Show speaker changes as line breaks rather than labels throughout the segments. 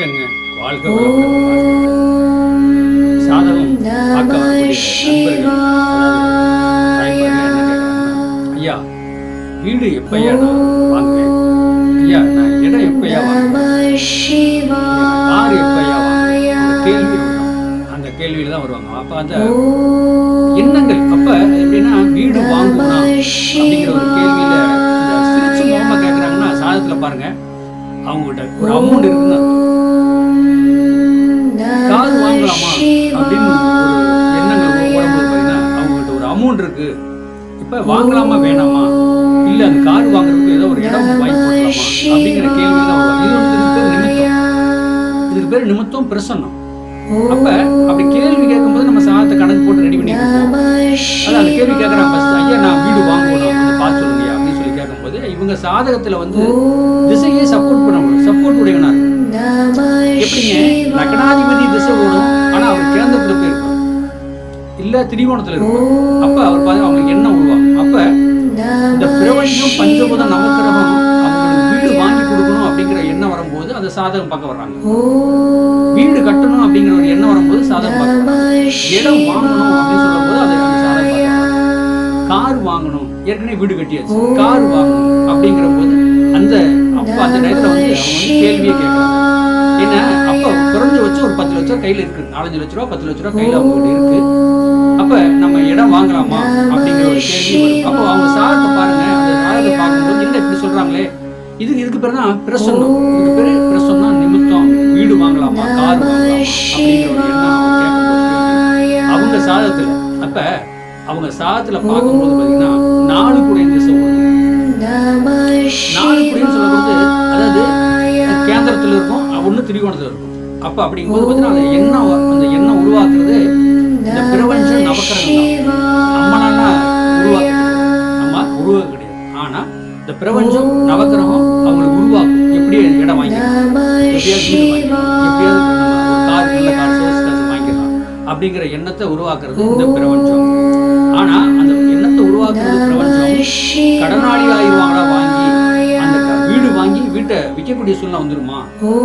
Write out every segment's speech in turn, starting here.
வணக்கங்க வாழ்க சாதகம் ஐயா வீடு எப்பையா ஐயா நான் இடம் எப்பையா வாங்குவேன் கார் எப்பையா கேள்வி. அந்த கேள்வியில தான் வருவாங்க. அப்ப அந்த எண்ணங்கள் அப்ப எப்படின்னா வீடு வாங்கணும் அப்படிங்கிற ஒரு கேள்வியில இந்த சிரிச்சு முகமா கேட்கறாங்கன்னா சாதத்துல பாருங்க அவங்ககிட்ட ஒரு அமௌண்ட் இருக்குன்னு வாங்கலாமா? அப்படின்னு எண்ணங்கள் பார்த்தீங்கன்னா ஒரு அமௌண்ட் இருக்கு. இப்ப வாங்கலாமா வேணாமா? இல்ல அந்த கார் வாங்குறதுக்கு ஏதோ ஒரு இடம் வாங்கி போடலாமா அப்படிங்கிற கேள்வி தான் வரும். இது வந்து இதுக்கு பேர் நிமித்தம். இதுக்கு பேர் நிமித்தம் பிரசன்னம். அப்ப அப்படி கேள்வி கேட்கும்போது நம்ம சாதத்தை கணக்கு போட்டு ரெடி பண்ணி அதான் அந்த கேள்வி கேட்கறாங்க ஃபர்ஸ்ட் ஐயா நான் வீடு வாங்குவோம் கொஞ்சம் பார்த்து சொல்லுங்க அப்படின்னு சொல்லி கேட்கும்போது இவங்க சாதகத்துல வந்து திசையே சப்போர்ட் பண்ண முடியும் சப்போர்ட் உடையவனா இருக்கும் எப்படிங்க? லக்னாதிபதி திசை ஓடும். ஆனா அவர் கிழந்த பிறப்பு இருக்கும் இல்ல திரிகோணத்துல இருக்கும் அப்ப அவர் பாதி அவங்களுக்கு என்ன உருவாகும். அப்ப இந்த பிரபஞ்சம் பஞ்சபூத நவக்கிரகம் அவங்களுக்கு வீடு வாங்கி கொடுக்கணும் அப்படிங்கிற எண்ணம் வரும்போது அந்த சாதகம் பார்க்க வர்றாங்க. வீடு கட்டணும் அப்படிங்கிற ஒரு எண்ணம் வரும்போது சாதகம் பார்க்க வர்றாங்க. இடம் வாங்கணும் அப்படின்னு சொல்லும்போது அதை அந்த சாதகம் பார்க்க கார் வாங்கணும். ஏற்கனவே வீடு கட்டியாச்சு. கார் வாங்கணும் அப்படிங்கிற போது அந்த அப்ப அந்த நேரத்தில் வந்து அவங்க வந்து லட்சம் ரூபா கையில இருக்கு. நாலஞ்சு லட்ச ரூபா பத்து லட்ச ரூபா கையில அவங்க இருக்கு. அப்ப நம்ம இடம் வாங்கலாமா அப்படிங்கிற ஒரு கேள்வி அப்போ அவங்க சாரத்தை பாருங்க. அந்த சாதத்தை பார்க்கும்போது என்ன இப்படி சொல்றாங்களே? இது இதுக்கு பேர் தான் பிரசன்னம் இதுக்கு பேரு பிரசன்னம் நிமித்தம். வீடு வாங்கலாமா? கார் வாங்கலாமா? அப்படிங்கிற ஒரு எண்ணம் அவங்க சாதத்துல அப்ப அவங்க சாதத்துல பார்க்கும்போது பாத்தீங்கன்னா நாலு குடை இந்த நாலு குடைன்னு சொல்லும்போது அதாவது கேந்திரத்துல இருக்கும் ஒண்ணு திரிகோணத்துல இருக்கும். அப்ப அப்படிங்கும்போது பாத்தீங்கன்னா அந்த எண்ணம் அந்த எண்ணம் உருவாக்குறது இந்த பிரபஞ்சம் நவக்கிரகம் நம்மளால உருவாக்க கிடையாது. ஆனா இந்த பிரபஞ்சம் நவக்கிரகம் அவங்களுக்கு உருவாக்கும். எப்படி இடம் வாங்கிக்கலாம். எப்படியாவது வாங்கிக்கலாம். அப்படிங்கிற எண்ணத்தை உருவாக்குறது இந்த பிரபஞ்சம். ஆனா அந்த எண்ணத்தை உருவாக்குறது பிரபஞ்சம். வீட்டை விற்கக்கூடிய சூழ்நிலை வந்துருமா?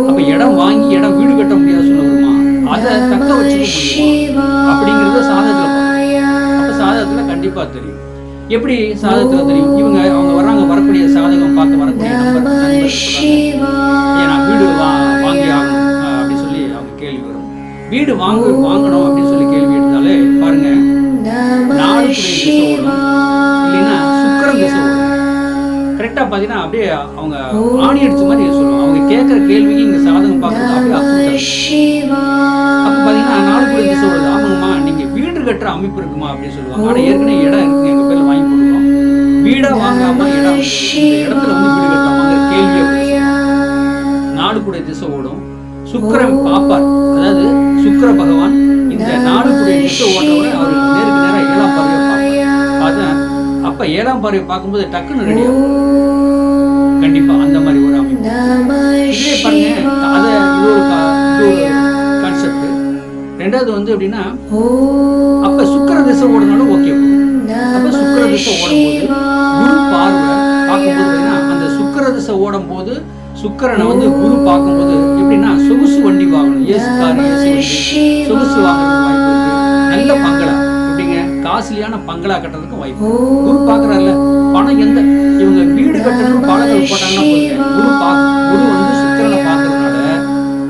அப்ப இடம் வாங்கி இடம் வீடு கட்ட முடியாத சூழ்நிலை வருமா? அதை தக்க வச்சுக்க முடியுமா? அப்படிங்கறத சாதகத்துல. அப்ப சாதகத்துல கண்டிப்பா தெரியும். எப்படி சாதகத்துல தெரியும்? இவங்க அவங்க வர்றாங்க வரக்கூடிய சாதகம் பார்த்து வரக்கூடிய நம்பர் நண்பர்கள் சொல்றாங்க. ஏன் நான் வீடு வாங்கி ஆகணும் அஹ், அப்படி சொல்லி அவங்க கேள்வி வரும். வீடு வாங்க வாங்கணும் அப்படின்னு சொல்லி கேள்வி எடுத்தாலே பாருங்க நாலு பாத்தீங்கன்னா அப்படியே அவங்க ஆணி அடிச்ச மாதிரி சொல்லுவாங்க. அவங்க கேட்கிற கேள்விக்கு இங்க சாதகம் பார்க்கறது அப்படியே அப்ப பாத்தீங்கன்னா நாலு திசை ஓடுது ஆமாங்கம்மா நீங்க வீடு கட்டுற அமைப்பு இருக்குமா அப்படின்னு சொல்லுவாங்க. ஏற்கனவே இடம் இருக்கு எங்க பேர்ல வாங்கி கொடுக்குறோம் வீடா வாங்காம இடம். இடத்துல வந்து வீடு கட்டலாமாங்கிற கேள்வியை நாலு குடை திசை ஓடும். சுக்கிரன் பாப்பார். அதாவது சுக்கிர பகவான் இந்த நாலு குடை திசை ஓடுறவரை அவர் நேருக்கு நேரா ஏழாம் பார்வையை பார்ப்பார். பார்த்தா அப்ப ஏழாம் பார்வையை பார்க்கும்போது டக்குன்னு ரெடி ஆகும். கண்டிப்பா அந்த மாதிரி ஒரு அமைப்பு. இதே பாருங்க அத இது ஒரு கா- இது ஒரு கான்செப்ட் ரெண்டாவது வந்து எப்படின்னா அப்ப சுக்கிர திசை ஓடுனாலும் ஓகே அப்ப சுக்கிர திசை ஓடும்போது குரு பார்வை பார்க்கும்போது அந்த சுக்கிர திசை ஓடும்போது சுக்கிரனை வந்து குரு பார்க்கும்போது எப்படின்னா சொகுசு வண்டி வாங்கணும் ஏசு கார் ஏசி சொகுசு இருக்கு. நல்ல காஸ்ட்லியான பங்களா கட்டுறதுக்கு வாய்ப்பு குரு பார்க்கறாருல பணம் எந்த இவங்க வீடு கட்டணும்னு பாலங்கள் போட்டாங்கன்னா குரு பா குரு வந்து சுக்கிரனை பார்க்கறதுனால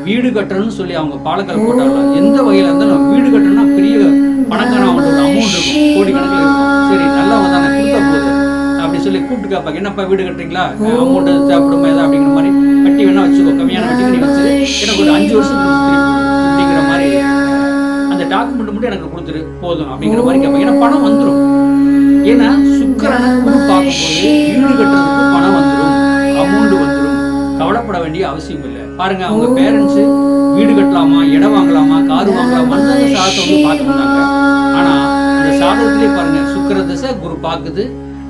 வீடு கட்டணும்னு சொல்லி அவங்க பாலக்கால் போட்டாங்க எந்த வகையில இருந்தாலும் வீடு கட்டணும்னா பெரிய பணக்கான அவங்களுக்கு அமௌண்ட் இருக்கும். கோடி கணக்கில் இருக்கும். சரி நல்லவங்க தானே கொடுத்தா போகுது அப்படி சொல்லி கூப்பிட்டு கேட்பாங்க என்னப்பா வீடு கட்டுறீங்களா? அமௌண்ட் தேவைப்படுமா ஏதா? அப்படிங்கிற மாதிரி வட்டி வேணா வச்சுக்கோ. கம்மியான வட்டிக்கு நீ வச்சு எனக்கு ஒரு அஞ்சு வருஷம் டாக்குமெண்ட் மட்டும் எனக்கு கொடுத்துரு போதும் அப்படிங்கிற மாதிரி கேட்பாங்க. ஏன்னா பணம் வந்துடும் ஏன்னா சுக்கரனை பார்க்கும்போது வீடு கட்டுறதுக்கு பணம் வந்துடும் அமௌண்ட் வந்துடும் கவலைப்பட வேண்டிய அவசியம் இல்லை. பாருங்க அவங்க பேரண்ட்ஸ் வீடு கட்டலாமா இடம் வாங்கலாமா கார் வாங்கலாமான்னு சாதத்தை வந்து பார்க்க வந்தாங்க ஆனா அந்த சாதத்திலே பாருங்க சுக்கர திசை குரு பார்க்குது.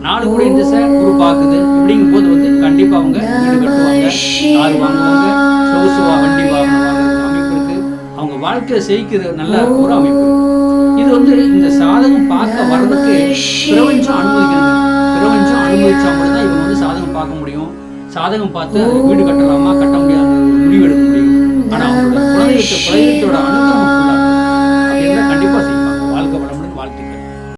நாலு குடி திசை குரு பார்க்குது. இப்படிங்கும் போது வந்து கண்டிப்பா அவங்க வீடு கட்டுவாங்க கார் வாங்குவாங்க சொகுசுவா வண்டி வாங்குவாங்க. அவங்க வாழ்க்கையை செய்கிற நல்ல ஒரு அமைப்பு. இது வந்து இந்த சாதகம் பார்க்க வர்றதுக்கு பிரபஞ்சம் அனுமதிக்கணும் பிரபஞ்சம் அனுமதிச்சா மட்டும்தான் இவங்க வந்து சாதகம் பார்க்க முடியும். சாதகம் பார்த்து வீடு கட்டலாமா கட்ட முடியாது முடிவு எடுக்க முடியும். ஆனா குலதெய்வத்தோட அனுபவம்